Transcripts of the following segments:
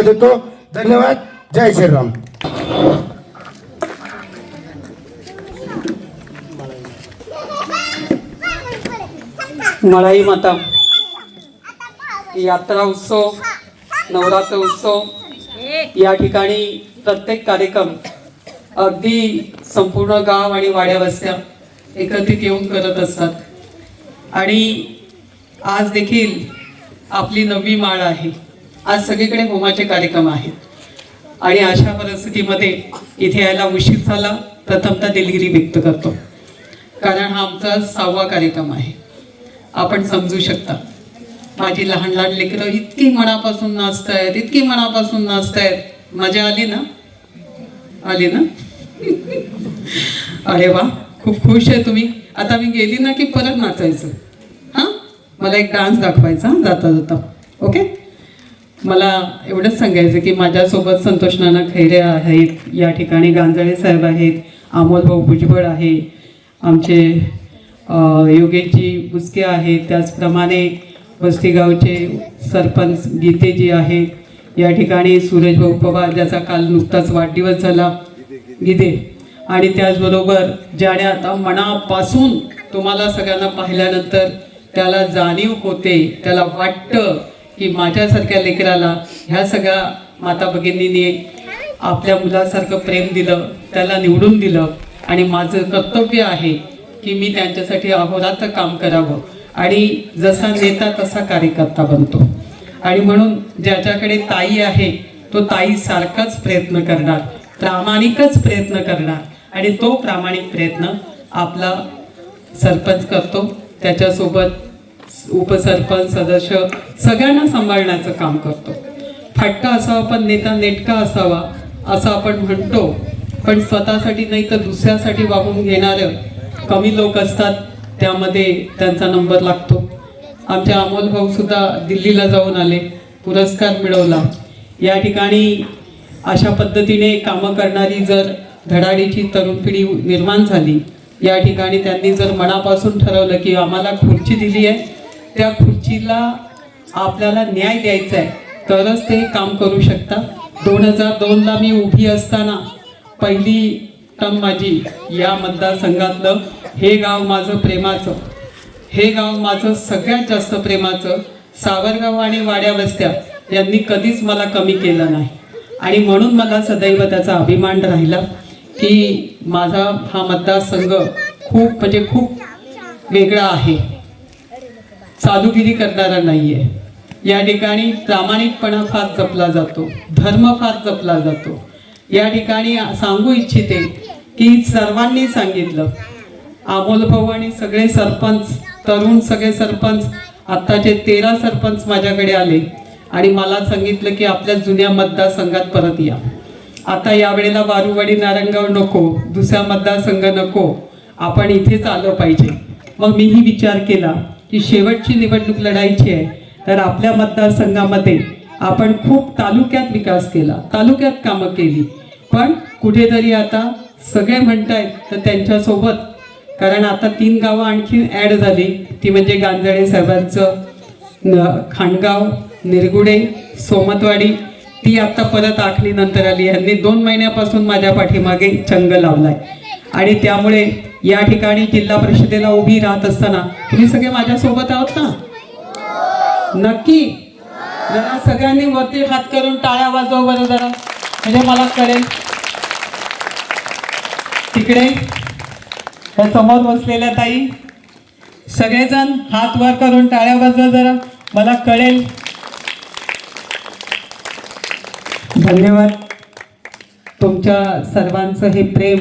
शुभेच्छा देतो. धन्यवाद. जय श्रीराम. मळाई माता यात्रा उत्सव नवरात्र उत्सव या ठिकाणी प्रत्येक कार्यक्रम अगदी संपूर्ण गाव आणि वाड्या वस्त्या एकत्रित येऊन करत असतात. आणि आज देखील आपली नववी माळ आहे. आज सगळीकडे होमाचे कार्यक्रम आहेत. आणि अशा परिस्थितीमध्ये इथे यायला उशीर झाला प्रथमतः दिलगिरी व्यक्त करतो. कारण हा आमचा सहावा कार्यक्रम आहे. आपण समजू शकता. माझी लहान लहान लेकरं इतकी मनापासून नाचतायत इतकी मनापासून नाचतायत. मजा आली ना? आली ना? अरे वा खूप खुश आहे तुम्ही. आता मी गेली ना की परत नाचायचं? हां? मला एक डान्स दाखवायचा जाता जाता. ओके? मला एवढंच सांगायचं की माझ्यासोबत संतोष नाना खैरे आहेत. या ठिकाणी गांजळे साहेब आहेत. अमोल भाऊ भुजबळ आहे. आमचे योगेशजी बुसके आहेत. त्याचप्रमाणे वस्तीगावचे सरपंच गीतेजी आहेत. या ठिकाणी सूरजभाऊ पवार ज्याचा काल नुकताच वाढदिवस झाला. गीते. आणि त्याचबरोबर ज्याने आता मनापासून तुम्हाला सगळ्यांना पाहिल्यानंतर त्याला जाणीव होते त्याला वाटतं की माझ्यासारख्या लेकराला ह्या सगळ्या माता भगिनींनी आपल्या मुलासारखं प्रेम दिलं त्याला निवडून दिलं आणि माझं कर्तव्य आहे की मी त्यांच्यासाठी अहोरात्र काम करावं आणि जसा नेता तसा कार्यकर्ता बनतो. आणि म्हणून ज्याच्याकडे ताई आहे तो ताई सारखाच प्रयत्न करणार प्रामाणिकच प्रयत्न करणार आणि तो प्रामाणिक प्रयत्न आपला सरपंच करतो. त्याच्यासोबत उपसरपंच सदस्य सगळ्यांना सांभाळण्याचं काम करतो. फाटका असावा पण नेता नेटका असावा असं आपण म्हणतो. पण स्वतःसाठी नाही तर दुसऱ्यासाठी वागून घेणारं कमी लोक असतात त्यामध्ये त्यांचा नंबर लागतो. आमचे अमोल भाऊ सुद्धा दिल्लीला जाऊन आले पुरस्कार मिळवला. या ठिकाणी अशा पद्धतीने कामं करणारी जर धडाडीची तरुण पिढी निर्माण झाली या ठिकाणी त्यांनी जर मनापासून ठरवलं की आम्हाला खुर्ची दिली आहे त्या खुर्चीला आपल्याला न्याय द्यायचा आहे तरच ते काम करू शकतात. दोन हजार दोनला मी उभी असताना पहिली टम माझी या मतदारसंघातलं हे गाव माझं प्रेमाचं. हे गाव माझं सगळ्यात जास्त प्रेमाचं सावरगाव आणि वाड्या वस्त्या यांनी कधीच मला कमी केलं नाही. आणि म्हणून मला सदैव त्याचा अभिमान राहिला की माझा हा मतदारसंघ खूप म्हणजे खूप वेगळा आहे. चालूगिरी करणारा नाहीये. या ठिकाणी प्रामाणिकपणा फार जपला जातो धर्म फार जपला जातो. या ठिकाणी सांगू इच्छिते की सर्वांनी सांगितलं. अमोल भाऊ आणि सगळे सरपंच तरुण सगळे सरपंच आत्ताचे तेरा सरपंच माझ्याकडे आले आणि मला सांगितलं की आपल्या जुन्या मतदारसंघात परत या. आता यावेळेला वारुवाडी नारंगाव नको दुसरा मतदारसंघ नको. आपण इथेच आलं पाहिजे. मग मीही विचार केला की शेवटची निवडणूक लढायची आहे तर आपल्या मतदारसंघामध्ये आपण खूप तालुक्यात विकास केला तालुक्यात कामं केली. पण कुठेतरी आता सगळे म्हणतायत तर त्यांच्यासोबत कारण आता तीन गावं आणखी ॲड झाली. ती म्हणजे गांजळे साहेबांचं खांडगाव निरगुडे सोमतवाडी. ती आता परत आखणीनंतर आली. यांनी दोन महिन्यापासून माझ्या पाठीमागे चंग लावलाय. आणि त्यामुळे या ठिकाणी जिल्हा परिषदेला उभी राहत असताना तुम्ही सगळे माझ्यासोबत आहोत ना? नक्की? जरा सगळ्यांनी वरती हात करून टाळ्या वाजवा बरं जरा. म्हणजे मला कळेल. तिकडे त्या समोर बसलेल्या ताई सगळेजण हात वर करून टाळ्या वाजव जरा. मला कळेल. धन्यवाद. तुमच्या सर्वांचं हे प्रेम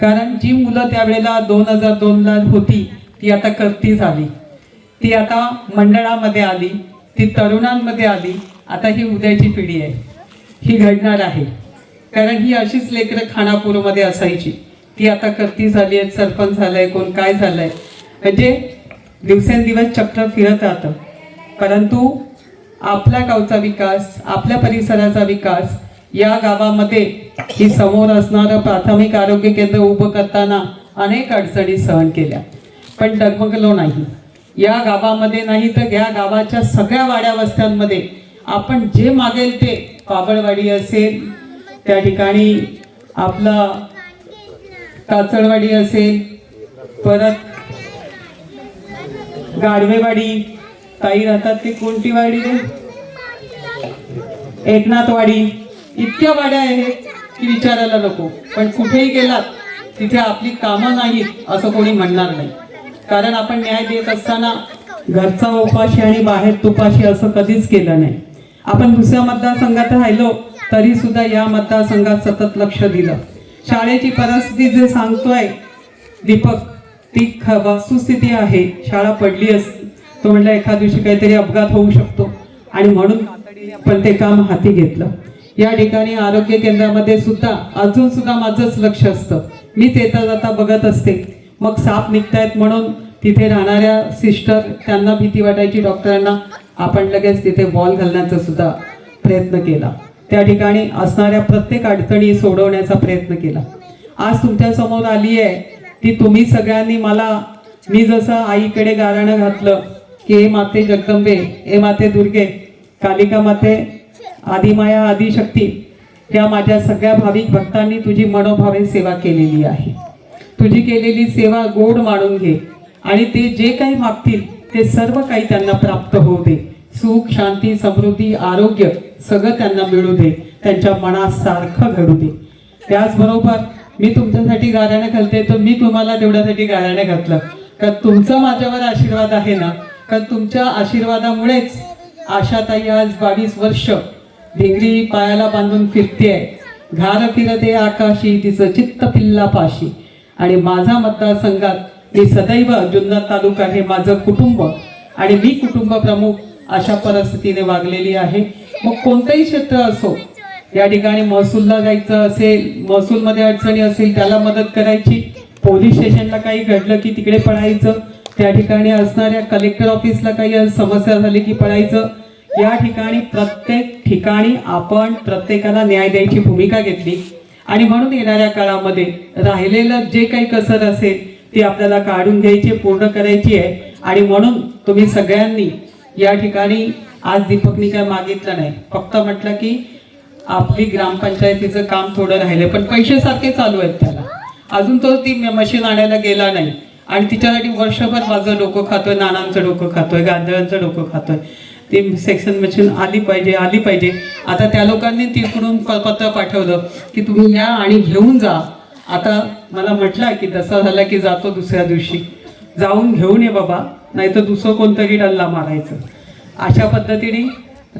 कारण जी मुलं त्यावेळेला दोन हजार दोनला होती ती आता करती झाली. ती आता मंडळामध्ये आली ती तरुणांमध्ये आली आता ही उद्याची पिढी आहे. ही घडणार आहे. कारण ही अशीच लेकरं खानापूरमध्ये असायची. ती आता करती झाली आहे सरपंच झालंय कोण काय झालंय. म्हणजे दिवसेंदिवस चक्र फिरत राहतं. परंतु आपल्या गावचा विकास आपल्या परिसराचा विकास या गावामध्ये ही समोर असणारं प्राथमिक आरोग्य केंद्र उभं करताना अनेक अडचणी सहन केल्या. पण डगमगलो नाही. या गावामध्ये नाही तर या गावाच्या सगळ्या वाड्या वस्त्यांमध्ये आपण जे मागेल ते पाबळवाडी असेल त्या ठिकाणी आपला काचळवाडी असेल परत गाडवेवाडी ताई राहतात ती कोणती वाडी रे? एकनाथवाडी. इतक्या वाड्या आहेत की विचारायला नको. पण कुठेही गेलात तिथे आपली कामं नाहीत असं कोणी म्हणणार नाही. कारण आपण न्याय देत असताना घरचा उपाशी आणि बाहेर तुपाशी असं कधीच केलं नाही. आपण दुसऱ्या मतदारसंघात राहिलो तरी सुद्धा या मतदारसंघात सतत लक्ष दिलं. शाळेची परिस्थिती जे सांगतोय दीपक ती ख वस्तुस्थिती आहे. शाळा पडली असती तो म्हटलं एखाद दिवशी काहीतरी अपघात होऊ शकतो. आणि म्हणून आपण ते काम हाती घेतलं. या ठिकाणी आरोग्य केंद्रामध्ये सुद्धा अजून सुद्धा माझंच लक्ष असतं. मीच येता जाता बघत असते. मग साप निघतायत म्हणून तिथे राहणाऱ्या सिस्टर त्यांना भीती वाटायची डॉक्टरांना. आपण लगेच तिथे बॉल घालण्याचा सुद्धा प्रयत्न केला. त्या ठिकाणी असणाऱ्या प्रत्येक अडचणी सोडवण्याचा प्रयत्न केला. आज तुमच्यासमोर आली आहे ती तुम्ही सगळ्यांनी मला मी जसं आईकडे गाराणं घातलं की हे माते जगदंबे हे माते दुर्गे कालिका माते आदिमाया आदिशक्ती या माझ्या सगळ्या भाविक भक्तांनी तुझी मनोभावे सेवा केलेली आहे. तुझी केलेली सेवा गोड मानून घे. आणि ते जे काही मागतील ते सर्व काही त्यांना प्राप्त होऊ दे. सुख शांती समृद्धी आरोग्य सगळं त्यांना मिळू दे. त्यांच्या मनात सारखं घडू दे. त्याचबरोबर मी तुमच्यासाठी गाण्याने घालते तर मी तुम्हाला तेवढ्यासाठी गाण्याने घातलं. कारण तुमचा माझ्यावर आशीर्वाद आहे ना? कारण तुमच्या आशीर्वादामुळेच आशाताई आज बावीस वर्ष भिंगरी पायाला बांधून फिरतेय घार फिरते आकाशी तिचं चित्त पिल्ला पाशी आणि माझा मतदारसंघात मी सदैव जुन्नर तालुका हे माझं कुटुंब. आणि मी कुटुंब प्रमुख अशा परिस्थितीने वागलेली आहे. मग कोणतंही क्षेत्र असो या ठिकाणी महसूलला जायचं असेल महसूलमध्ये अडचणी असेल त्याला मदत करायची. पोलीस स्टेशनला काही घडलं की तिकडे पळायचं. त्या ठिकाणी असणाऱ्या कलेक्टर ऑफिसला काही समस्या झाली की पळायचं. या ठिकाणी प्रत्येक ठिकाणी आपण प्रत्येकाला न्याय द्यायची भूमिका घेतली. आणि म्हणून येणाऱ्या काळामध्ये राहिलेलं जे काही कसर असेल ती आपल्याला काढून घ्यायची पूर्ण करायची आहे. आणि म्हणून तुम्ही सगळ्यांनी या ठिकाणी आज दीपकनी काय मागितलं नाही. फक्त म्हटलं की आपली ग्रामपंचायतीचं काम थोडं राहिलंय पण पैसे सारखे चालू आहेत त्याला. अजून तो ती मशीन आणायला गेला नाही. आणि तिच्यासाठी वर्षभर माझं डोकं खातोय नानांचं डोकं खातोय गांधळांचं डोकं खातोय. ती सेक्शन मशीन आली पाहिजे आली पाहिजे. आता त्या लोकांनी तिकडून पत्र पाठवलं की तुम्ही या आणि घेऊन जा. आता मला म्हटलं की तसा झाला की जातो दुसऱ्या दिवशी. जाऊन घेऊन ये बाबा नाही तर दुसरं कोणतरी डल्ला मारायचं. अशा पद्धतीने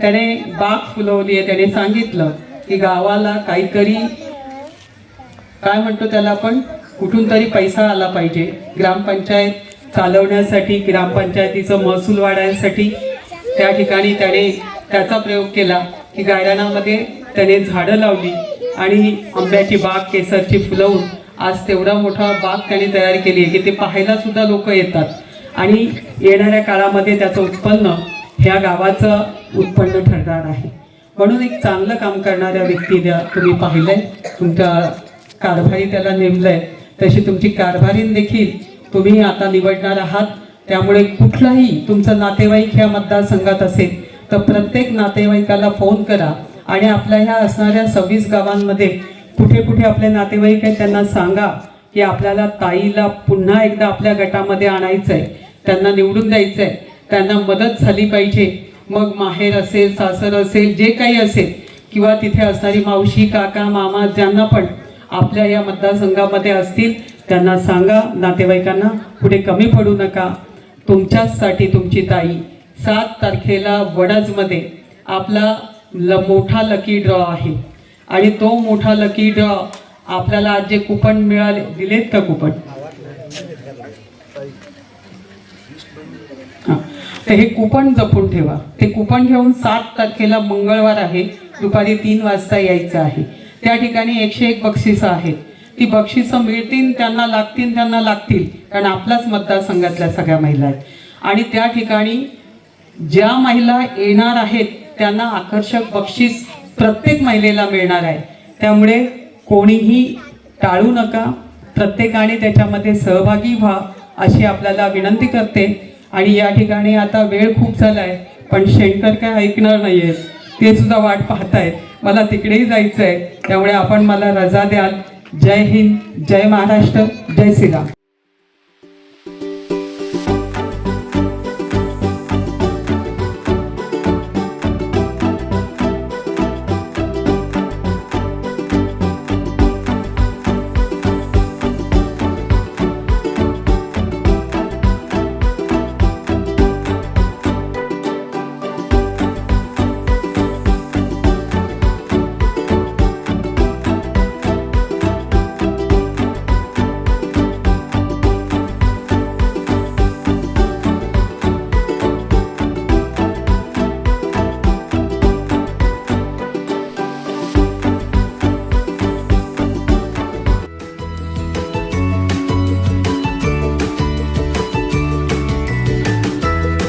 त्याने बाग फुलवली आहे त्याने सांगितलं की गावाला काहीतरी काय म्हणतो त्याला आपण? कुठून तरी पैसा आला पाहिजे. ग्रामपंचायत चालवण्यासाठी ग्रामपंचायतीचं महसूल वाढायसाठी त्या ठिकाणी त्याने त्याचा प्रयोग केला की गार्डनामध्ये त्याने झाडं लावली आणि आंब्याची बाग केसरची फुलवून आज तेवढा मोठा बाग त्याने तयार केली आहे की ते पाहायला सुद्धा लोक येतात. आणि येणाऱ्या काळामध्ये त्याचं उत्पन्न ह्या गावाचं उत्पन्न ठरणार आहे. म्हणून एक चांगलं काम करणाऱ्या व्यक्तीला तुम्ही पाहिलंय. तुमच्या कारभारी त्याला नेमलंय. तशी तुमची कारभारी देखील तुम्ही आता निवडणार आहात. त्यामुळे कुठलाही तुमचं नातेवाईक ह्या मतदारसंघात असेल तर प्रत्येक नातेवाईकाला फोन करा आणि आपल्या ह्या असणाऱ्या सव्वीस गावांमध्ये कुठे कुठे आपले नातेवाईक आहेत त्यांना सांगा की आपल्याला ताईला पुन्हा एकदा आपल्या गटामध्ये आणायचं आहे त्यांना निवडून द्यायचं आहे त्यांना मदत झाली पाहिजे. मग माहेर असेल सासर असेल जे काही असेल किंवा तिथे असणारी मावशी काका मामा ज्यांना पण आपल्या या मतदारसंघामध्ये असतील त्यांना सांगा नातेवाईकांना पुढे कमी पडू नका. तुमच्याचसाठी तुमची ताई. सात तारखेला वडजमध्ये आपला ल मोठा लकी ड्रॉ आहे. आणि तो मोठा लकी ड्रॉ आपल्याला आज जे कुपन मिळाले दिलेत का कुपन तर हे कुपन जपून ठेवा. ते कुपन घेऊन सात तारखेला मंगळवार आहे. दुपारी तीन वाजता यायचं आहे. त्या ठिकाणी एकशे एक बक्षिसं आहेत. ती बक्षिसं मिळतील त्यांना लागतील त्यांना लागतील. कारण आपलाच मतदारसंघातल्या सगळ्या महिला आहेत. आणि त्या ठिकाणी ज्या महिला येणार आहेत त्यांना आकर्षक बक्षीस प्रत्येक महिलेला मिळणार आहे. त्यामुळे कोणीही टाळू नका. प्रत्येकाने त्याच्यामध्ये सहभागी व्हा अशी आपल्याला विनंती करते. आणि या ठिकाणी आता वेळ खूप झालाय पण शेणकर काय ऐकणार नाहीयेत ते सुद्धा वाट पाहतायत. मला तिकडेही जायचं आहे त्यामुळे आपण मला रजा द्याल. जय हिंद जय महाराष्ट्र जय श्रीराम.